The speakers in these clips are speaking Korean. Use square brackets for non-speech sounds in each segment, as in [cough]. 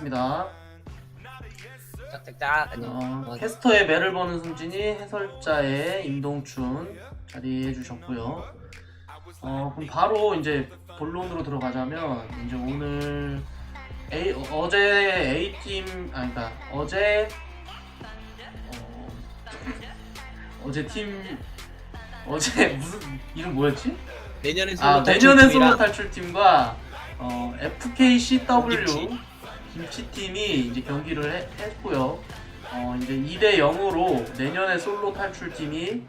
하겠습니다. 짝짝짝 안녕. 어, 캐스터의 매를 버는 승진이 해설자의 임동춘 자리해 주셨고요. 어, 그럼 바로 이제 본론으로 들어가자면 이제 오늘 A, 어, 어제 A 팀 아니 그러니까 어제 어, 어제 팀 어제 [laughs] 무슨 이름 뭐였지? 내년에 솔로 아 팀이랑 솔로 탈출 팀과 어, FKCW 김치. 김치 팀이 이제 경기를 해- 했고요. 어, 이제 2대 0으로 내년의 솔로 탈출 팀이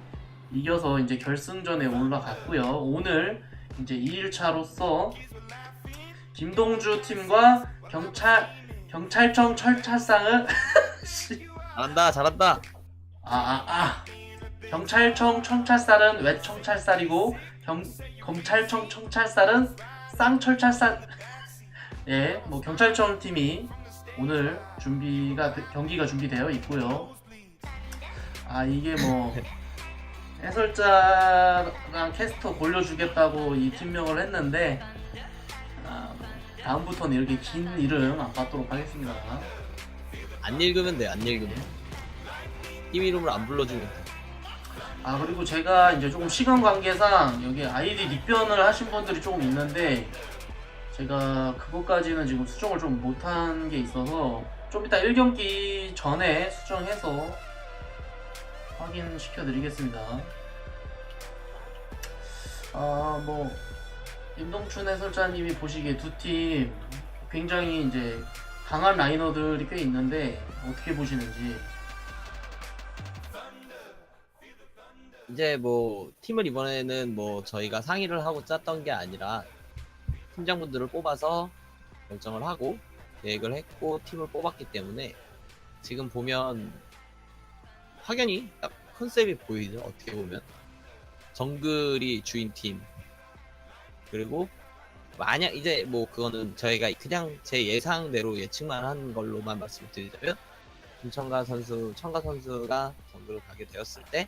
이겨서 이제 결승전에 올라갔고요. 오늘 이제 2일차로서 김동주 팀과 경찰 경찰청 철찰상을 [laughs] 잘한다 잘한다. 아, 아, 아. 경찰청 청찰살은 왜 청찰살이고 경, 검찰청 청찰살은 쌍철찰살 예, 뭐 경찰청 팀이 오늘 준비가 경기가 준비되어 있고요. 아 이게 뭐 [laughs] 해설자랑 캐스터 골려주겠다고 이 팀명을 했는데 아, 뭐 다음부터는 이렇게 긴 이름 안 받도록 하겠습니다. 안 읽으면 돼. 안 읽으면. 팀 이름을 안 불러주면 돼. 아 그리고 제가 이제 조금 시간 관계상 여기 아이디 닉변을 하신 분들이 조금 있는데 제가 그것까지는 지금 수정을 좀 못한 게 있어서 좀 이따 1경기 전에 수정해서 확인시켜 드리겠습니다. 아 뭐 임동춘 해설자님이 보시기에 두 팀 굉장히 이제 강한 라이너들이 꽤 있는데 어떻게 보시는지. 이제 뭐 팀을 이번에는 뭐 저희가 상의를 하고 짰던 게 아니라 팀장분들을 뽑아서 결정을 하고 계획을 했고 팀을 뽑았기 때문에 지금 보면 확연히 딱 컨셉이 보이죠 어떻게 보면. 정글이 주인 팀. 그리고 만약 이제 뭐 그거는 저희가 그냥 제 예상대로 예측만 한 걸로만 말씀드리자면 김청가 선수 청가 선수가 정글을 가게 되었을 때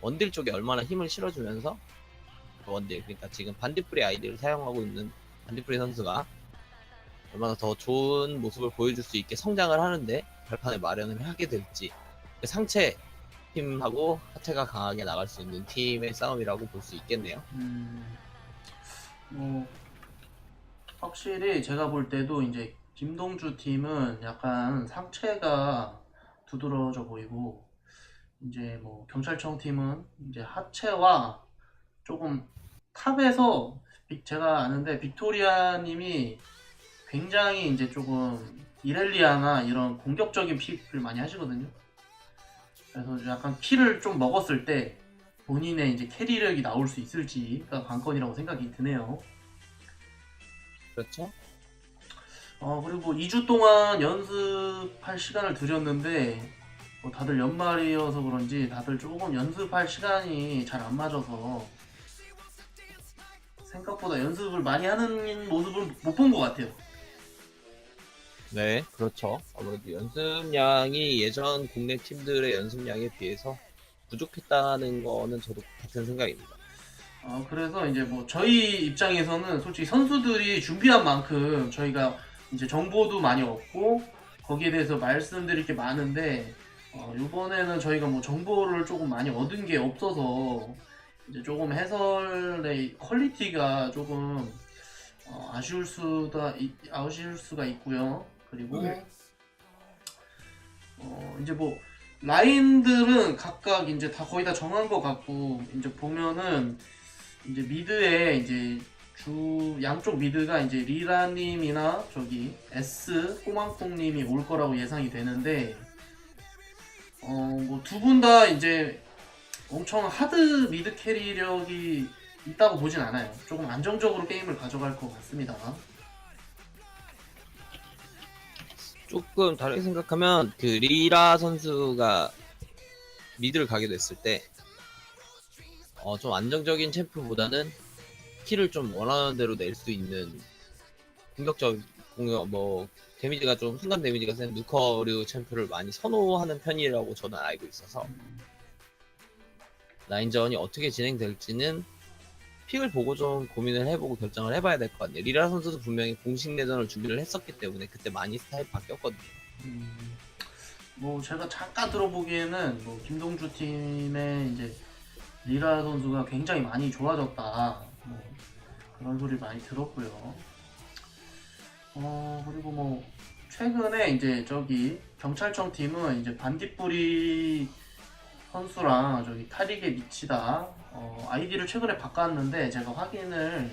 원딜 쪽에 얼마나 힘을 실어주면서 그 원딜 그러니까 지금 반디프리 아이디를 사용하고 있는 반디프리 선수가 얼마나 더 좋은 모습을 보여줄 수 있게 성장을 하는데 발판을 마련을 하게 될지 상체 팀하고 하체가 강하게 나갈 수 있는 팀의 싸움이라고 볼 수 있겠네요. 음, 뭐 확실히 제가 볼 때도 이제 김동주 팀은 약간 상체가 두드러져 보이고 이제 뭐 경찰청 팀은 이제 하체와 조금 탑에서 빅- 제가 아는데 빅토리아님이 굉장히 이제 조금 이렐리아나 이런 공격적인 픽을 많이 하시거든요. 그래서 약간 키를 좀 먹었을 때 본인의 이제 캐리력이 나올 수 있을지가 관건이라고 생각이 드네요. 그렇죠? 어, 그리고 2주 동안 연습할 시간을 드렸는데, 뭐 다들 연말이어서 그런지 다들 조금 연습할 시간이 잘 안 맞아서, 생각보다 연습을 많이 하는 모습을 못 본 것 같아요. 네, 그렇죠. 아무래도 연습량이 예전 국내 팀들의 연습량에 비해서 부족했다는 거는 저도 같은 생각입니다. 어, 그래서 이제 뭐 저희 입장에서는 솔직히 선수들이 준비한 만큼 저희가 이제 정보도 많이 얻고 거기에 대해서 말씀드릴 게 많은데 어, 이번에는 저희가 뭐 정보를 조금 많이 얻은 게 없어서 이제 조금 해설의 퀄리티가 조금 어, 아쉬울 수가 있- 아쉬울 수가 있고요. 그리고 네. 어, 이제 뭐 라인들은 각각 이제 다 거의 다 정한 것 같고 이제 보면은 이제 미드에 이제 주 양쪽 미드가 이제 리라님이나 저기 S 꼬망콩님이 올 거라고 예상이 되는데 어 뭐 두 분 다 이제 엄청 하드 미드 캐리력이 있다고 보진 않아요. 조금 안정적으로 게임을 가져갈 것 같습니다. 조금 다르게 생각하면 그 리라 선수가 미드를 가게 됐을 때 어, 좀 안정적인 챔프보다는 키를 좀 원하는 대로 낼 수 있는 공격적 공격 뭐 데미지가 좀 순간 데미지가 센 누커류 챔프를 많이 선호하는 편이라고 저는 알고 있어서 라인전이 어떻게 진행될지는 픽을 보고 좀 고민을 해보고 결정을 해봐야 될 것 같네요. 리라 선수도 분명히 공식 내전을 준비를 했었기 때문에 그때 많이 스타일 바뀌었거든요. 음, 뭐 제가 잠깐 들어보기에는 뭐 김동주 팀의 이제 리라 선수가 굉장히 많이 좋아졌다. 뭐 그런 소리 많이 들었고요. 어 그리고 뭐 최근에 이제 저기 경찰청 팀은 이제 반딧불이 선수랑 저기 타릭에 미치다 어, 아이디를 최근에 바꿨는데 제가 확인을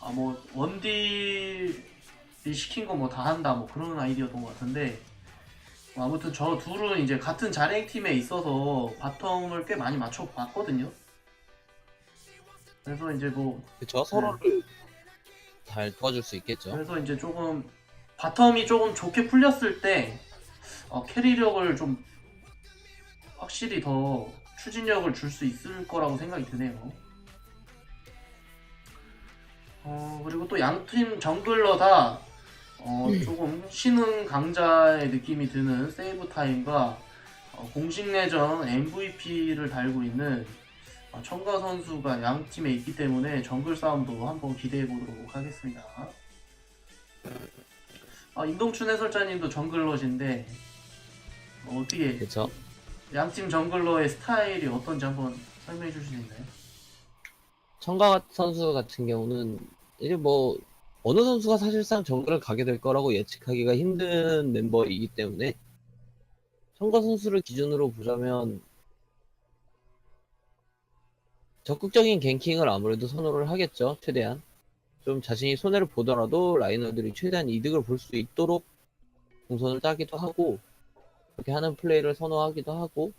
아 뭐 원딜이 시킨 거 뭐 다 한다 뭐 그런 아이디였던 것 같은데 뭐 아무튼 저 둘은 이제 같은 자랭 팀에 있어서 바텀을 꽤 많이 맞춰 봤거든요. 그래서 이제 뭐 그쵸? 서로를 잘 도와줄 수 있겠죠. 그래서 이제 조금 바텀이 조금 좋게 풀렸을 때 어, 캐리력을 좀 확실히 더 추진력을 줄 수 있을 거라고 생각이 드네요. 어, 그리고 또 양 팀 정글러 다 어, 조금 신흥 강자의 느낌이 드는 세이브 타임과 어, 공식 내전 MVP를 달고 있는 어, 청가 선수가 양 팀에 있기 때문에 정글 싸움도 한번 기대해 보도록 하겠습니다. 아, 임동춘 해설자님도 정글러신데 어, 어떻게 그쵸? 양팀 정글러의 스타일이 어떤지 한번 설명해 주실 수 있나요? 청가 선수 같은 경우는 이제 뭐 어느 선수가 사실상 정글을 가게 될 거라고 예측하기가 힘든 멤버이기 때문에 청가 선수를 기준으로 보자면 적극적인 갱킹을 아무래도 선호를 하겠죠 최대한 좀 자신이 손해를 보더라도 라이너들이 최대한 이득을 볼 수 있도록 동선을 짜기도 하고 그렇게 하는 플레이를 선호하기도 하고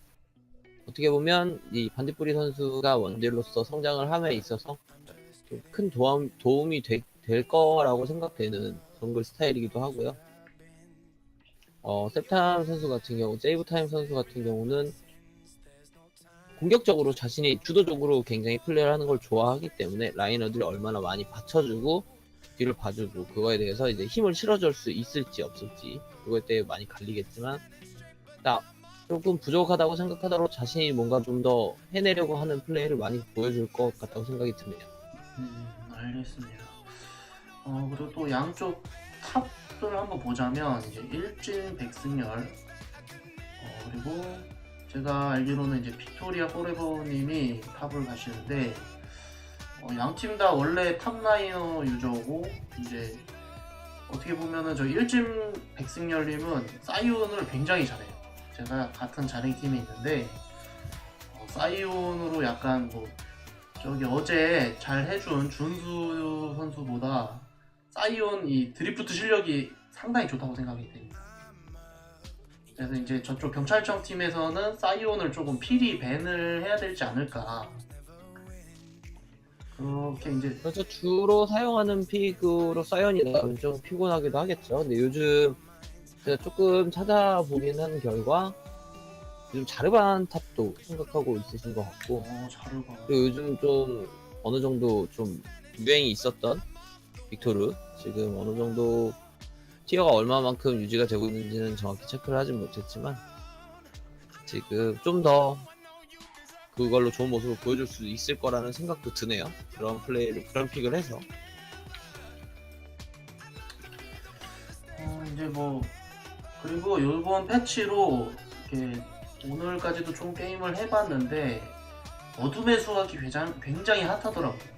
어떻게 보면 이 반딧불이 선수가 원딜로서 성장을 함에 있어서 좀큰 도움, 도움이 되- 될 거라고 생각되는 정글 스타일이기도 하고요. 어, 셉탐 선수 같은 경우, 제이브타임 선수 같은 경우는 공격적으로 자신이 주도적으로 굉장히 플레이를 하는 걸 좋아하기 때문에 라이너들이 얼마나 많이 받쳐주고 뒤를 봐주고 그거에 대해서 이제 힘을 실어줄 수 있을지 없을지 그거에 대해 많이 갈리겠지만 딱 조금 부족하다고 생각하더라도 자신이 뭔가 좀 더 해내려고 하는 플레이를 많이 보여줄 것 같다고 생각이 드네요. 음, 알겠습니다. 어, 그리고 또 양쪽 탑을 한번 보자면 이제 일진 백승열 어, 그리고 제가 알기로는 이제 빅토리아 포레버님이 탑을 가시는데 어, 양팀 다 원래 탑라이너 유저고 이제 어떻게 보면은 저 일진 백승열님은 사이온을 굉장히 잘해요. 제가 같은 자랭 팀에 있는데 어, 사이온으로 약간 뭐 저기 어제 잘 해준 준수 선수보다 사이온 이 드리프트 실력이 상당히 좋다고 생각이 됩니다. 그래서 이제 저쪽 경찰청 팀에서는 사이온을 조금 필히 밴을 해야 되지 않을까. 그렇게 이제 그래서 주로 사용하는 픽으로 사이언이 나오면 좀 피곤하기도 하겠죠. 근데 요즘 제가 조금 찾아보긴 한 결과 요즘 자르반 탑도 생각하고 있으신 것 같고 어. 그리고 요즘 좀 어느 정도 좀 유행이 있었던 빅토르 지금 어느 정도 티어가 얼마만큼 유지가 되고 있는지는 정확히 체크를 하진 못했지만 지금 좀 더 그걸로 좋은 모습을 보여줄 수 있을 거라는 생각도 드네요. 그런 플레이를 그런 픽을 해서 어, 이제 뭐 그리고 이번 패치로 이렇게 오늘까지도 좀 게임을 해봤는데 어둠의 수학이 굉장히, 굉장히 핫하더라고요.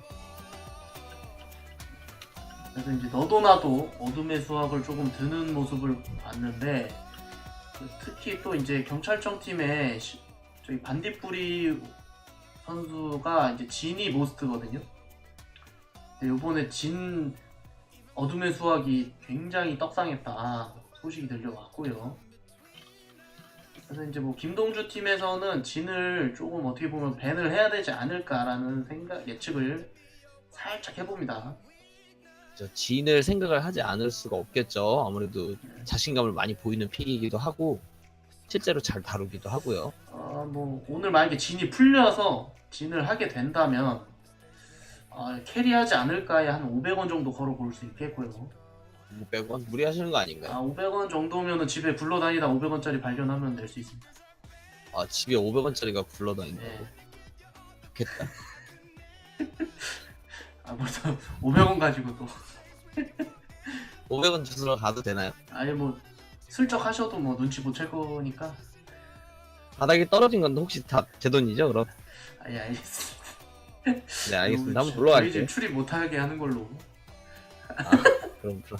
그래서 이제 너도 나도 어둠의 수학을 조금 드는 모습을 봤는데 그 특히 또 이제 경찰청 팀의 시- 저희 반딧불이 선수가 이제 진이 모스트거든요. 근데 요번에 진 어둠의 수학이 굉장히 떡상했다 소식이 들려왔고요. 그래서 이제 뭐 김동주 팀에서는 진을 조금 어떻게 보면 밴을 해야 되지 않을까라는 생각 예측을 살짝 해봅니다. 저 진을 생각을 하지 않을 수가 없겠죠. 아무래도 자신감을 많이 보이는 픽이기도 하고 실제로 잘 다루기도 하고요. 아, 뭐 오늘 만약에 진이 풀려서 진을 하게 된다면 아, 캐리하지 않을까에 한 500원 정도 걸어볼 수 있겠고요. 500원 무리하시는 거 아닌가요? 아, 500원 정도면은 집에 굴러다니다 500원짜리 발견하면 낼수 있습니다. 아 집에 500원짜리가 굴러다닌다고 네. 좋겠다. [laughs] 아, 뭐또 500원 가지고 또 [laughs] 500원 주스러 가도 되나요? 아니 뭐 슬쩍 하셔도 뭐 눈치 못 챌 거니까 바닥에 떨어진 건 혹시 다 제 돈이죠? 그럼 아예 알겠습니다. 네 알겠습니다. [laughs] 한번 저희 불러갈게요. 집 출입 못하게 하는 걸로. 아, 그럼 그럼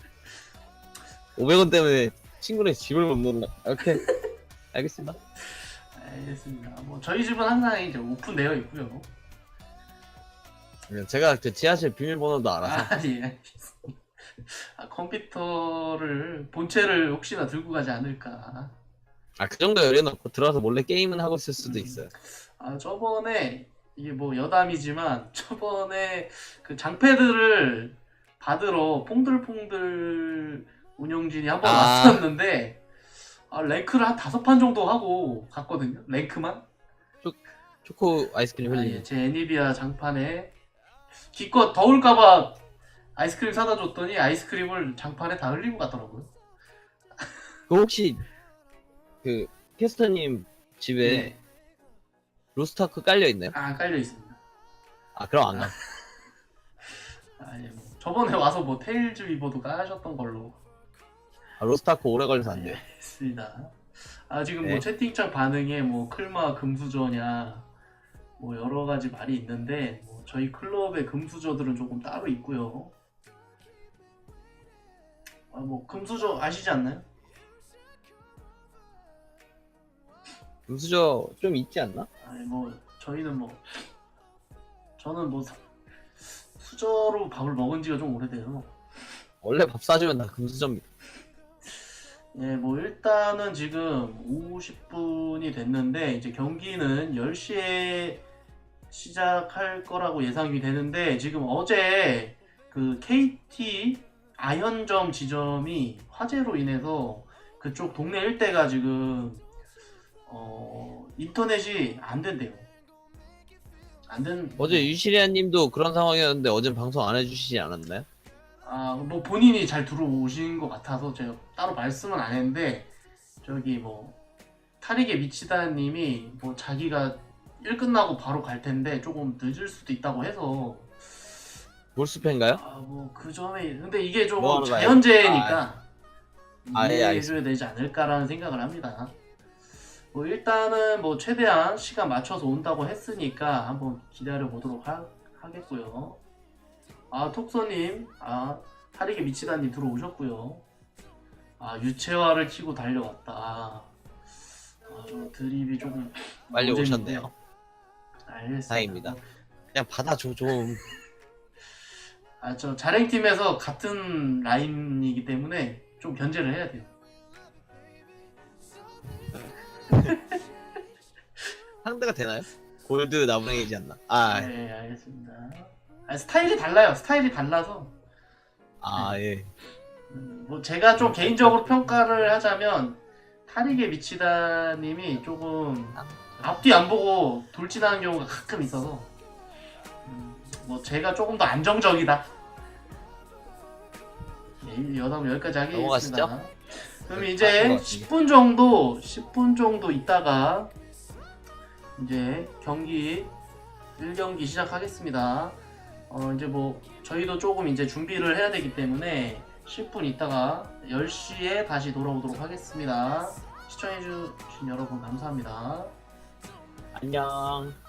500원 때문에 친구네 집을 못 놀라. 오케이 [laughs] 알겠습니다. 알겠습니다. 뭐 저희 집은 항상 이제 오픈되어 있고요. 제가 그 지하실 비밀번호도 알아서 아, 예. 아, 컴퓨터를 본체를 혹시나 들고 가지 않을까. 아 그 정도 열어놓고 들어와서 몰래 게임은 하고 있을 수도 있어요. 아 저번에 이게 뭐 여담이지만 [laughs] 저번에 그 장패들을 받으러 퐁들퐁들 운영진이 한 번 아. 왔었는데 아, 랭크를 한 다섯 판 정도 하고 갔거든요. 랭크만. 초코 아이스크림 아, 흘리는. 예, 제 애니비아 장판에 기껏 더울까봐 아이스크림 사다 줬더니 아이스크림을 장판에 다 흘리고 가더라고요. 그 혹시 그 캐스터님 집에 네. 로스타크 깔려 있나요? 아 깔려 있습니다. 아 그럼 안 가. [laughs] 아, 예, 뭐. 저번에 와서 뭐 테일즈 위버도 까셨던 걸로 아, 로스타크 오래 걸려서 안 돼요. 있습니다. 아 지금 네. 뭐 채팅창 반응에 뭐 클마 금수저냐 뭐 여러 가지 말이 있는데 뭐 저희 클럽의 금수저들은 조금 따로 있고요. 아 뭐 금수저 아시지 않나요? 금수저 좀 있지 않나? 아니 뭐 저희는 뭐 저는 뭐 수저로 밥을 먹은 지가 좀 오래돼요. 원래 밥 사주면 다 금수저입니다. 예, 뭐 일단은 지금 50분이 됐는데 이제 경기는 10시에 시작할 거라고 예상이 되는데 지금 어제 그 KT 아현점 지점이 화재로 인해서 그쪽 동네 일대가 지금 어 인터넷이 안 된대요. 안 된. 어제 유시리아님도 그런 상황이었는데 어제 방송 안 해주시지 않았나요? 아, 뭐 본인이 잘 들어오신 것 같아서 제가 따로 말씀은 안 했는데 저기 뭐 탈익에 미치다님이 뭐 자기가 일 끝나고 바로 갈 텐데 조금 늦을 수도 있다고 해서 몰수팬가요? 아 뭐 그 점에 근데 이게 좀 뭐 하러 가요? 자연재해니까 아, 예, 이해해줘야 되지 않을까라는 생각을 합니다. 뭐 일단은 뭐 최대한 시간 맞춰서 온다고 했으니까 한번 기다려 보도록 하, 하겠고요. 아 톡소님, 아 탈익에 미치다님 들어오셨고요. 아 유채화를 키고 달려왔다. 아 저 드립이 조금 빨리 노잼인데. 오셨네요. 알겠습니다. 다행입니다. 그냥 받아줘 좀. 아저 자랭팀에서 같은 라인이기 때문에 좀 견제를 해야 돼요. 상대가 되나요? 골드 나무랭이지 않나? 아, 네, 알겠습니다. 아, 스타일이 달라요. 스타일이 달라서 아 예. 음, 뭐 제가 좀 개인적으로 평가를 하자면 탈익에 미치다님이 조금 앞뒤 안 보고 돌진하는 경우가 가끔 있어서 음, 뭐 제가 조금 더 안정적이다. 네, 이 여담 여기까지 하겠습니다. 넘어가시죠. 그럼 네, 이제 아, 넘어가시죠. 10분 정도 10분 정도 있다가 이제 경기 1경기 시작하겠습니다. 어 이제 뭐 저희도 조금 이제 준비를 해야 되기 때문에 10분 있다가 10시에 다시 돌아오도록 하겠습니다. 시청해주신 여러분 감사합니다. 안녕.